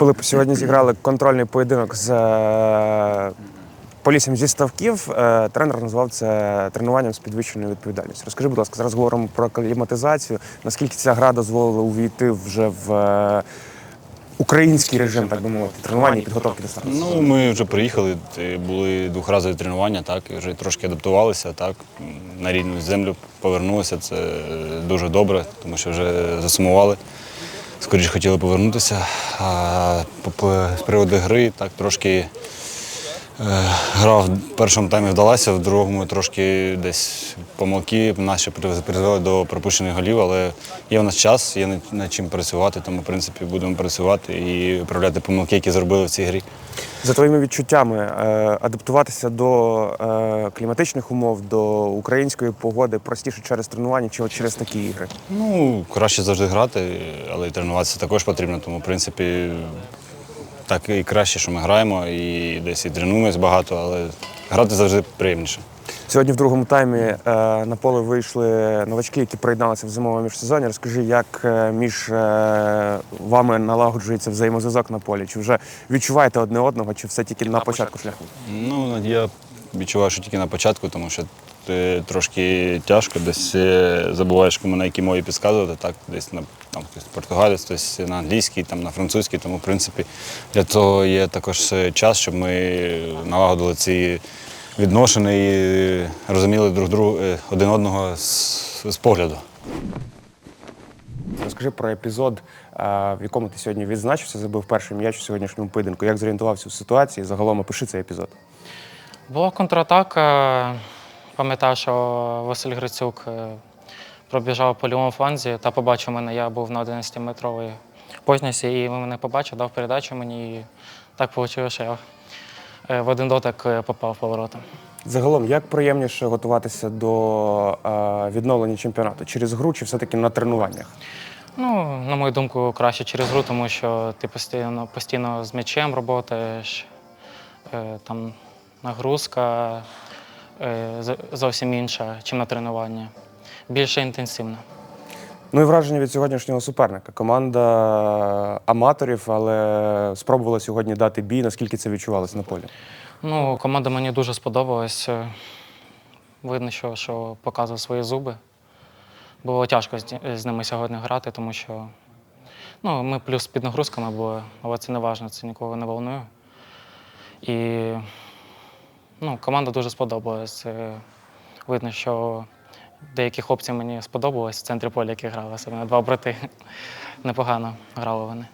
Пилип, сьогодні зіграли контрольний поєдинок з е, полісом зі ставків. Е, Тренер назвав це тренуванням з підвищеною відповідальністю. Розкажи, будь ласка, зараз говоримо про кліматизацію. Наскільки ця гра дозволила увійти вже в е, український режим, так би мовити, тренування і підготовки до старту? Ну, ми вже приїхали, були двохразові тренування, так, і вже трошки адаптувалися, так, на рідну землю повернулися. Це дуже добре, тому що вже засумували. Скоріше хотіли повернутися. А з приводу гри, так, трошки гра в першому таймі вдалася, в другому трошки десь помилки наші призвели до пропущених голів, але є у нас час, є над- чим працювати, тому в принципі будемо працювати і виправляти помилки, які зробили в цій грі. За твоїми відчуттями, е, адаптуватися до е, кліматичних умов, до української погоди простіше через тренування чи от через такі ігри? Ну, краще завжди грати, але й тренуватися також потрібно. Тому, в принципі, так і краще, що ми граємо, і десь і тренуємось багато, але грати завжди приємніше. Сьогодні в другому таймі е, на поле вийшли новачки, які приєдналися в зимовому міжсезоні. Розкажи, як е, між е, вами налагоджується взаємозв'язок на полі? Чи вже відчуваєте одне одного, чи все тільки на, початку шляху? Ну, я відчуваю, що тільки на початку, тому що е, трошки тяжко, десь е, забуваєш, кому на якій мові підказувати, так, десь на там, хтось португалець, хтось на англійській, там, на французькій. Тому, в принципі, для того є також е, час, щоб ми налагодили ці відносини і розуміли друг другу е, один одного з, з погляду. Розкажи про епізод, в якому ти сьогодні відзначився, забив перший м'яч у сьогоднішньому поєдинку. Як зорієнтувався у ситуації? Загалом опиши цей епізод. Була контратака. Пам'ятаю, що Василь Грицюк е, пробіжав по лівому фланзі та побачив мене. Я був на 11-метровій познясі, і він мене побачив, дав передачу мені. І так вийшло, що я е, в один дотик е, попав в поворота. Загалом, як приємніше готуватися до відновлення чемпіонату? Через гру чи все-таки на тренуваннях? Ну, на мою думку, краще через гру, тому що ти постійно, постійно з м'ячем е, там нагрузка е, зовсім інша, ніж на тренуванні. Більше інтенсивна. Ну і враження від сьогоднішнього суперника. Команда аматорів, але спробувала сьогодні дати бій. Наскільки це відчувалось на полі? Ну, команда мені дуже сподобалась. Е, Видно, що, що показував свої зуби. Було тяжко з, з ними сьогодні грати, тому що ну, ми плюс під нагрузками були, але це не важливо, це нікого не волнує. І ну, команда дуже сподобалась. Е, Видно, що деякі хлопці мені сподобалось в центрі поля, які грали. Саме два брати непогано грали вони.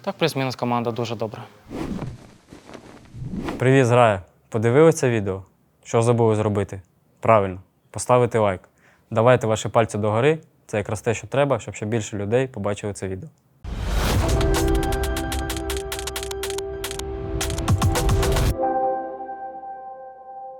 Так, плюс-мінус команда дуже добра. Привіт, зграя! Подивилися відео? Що забули зробити? Правильно, поставити лайк. Давайте ваші пальці догори. Це якраз те, що треба, щоб ще більше людей побачили це відео.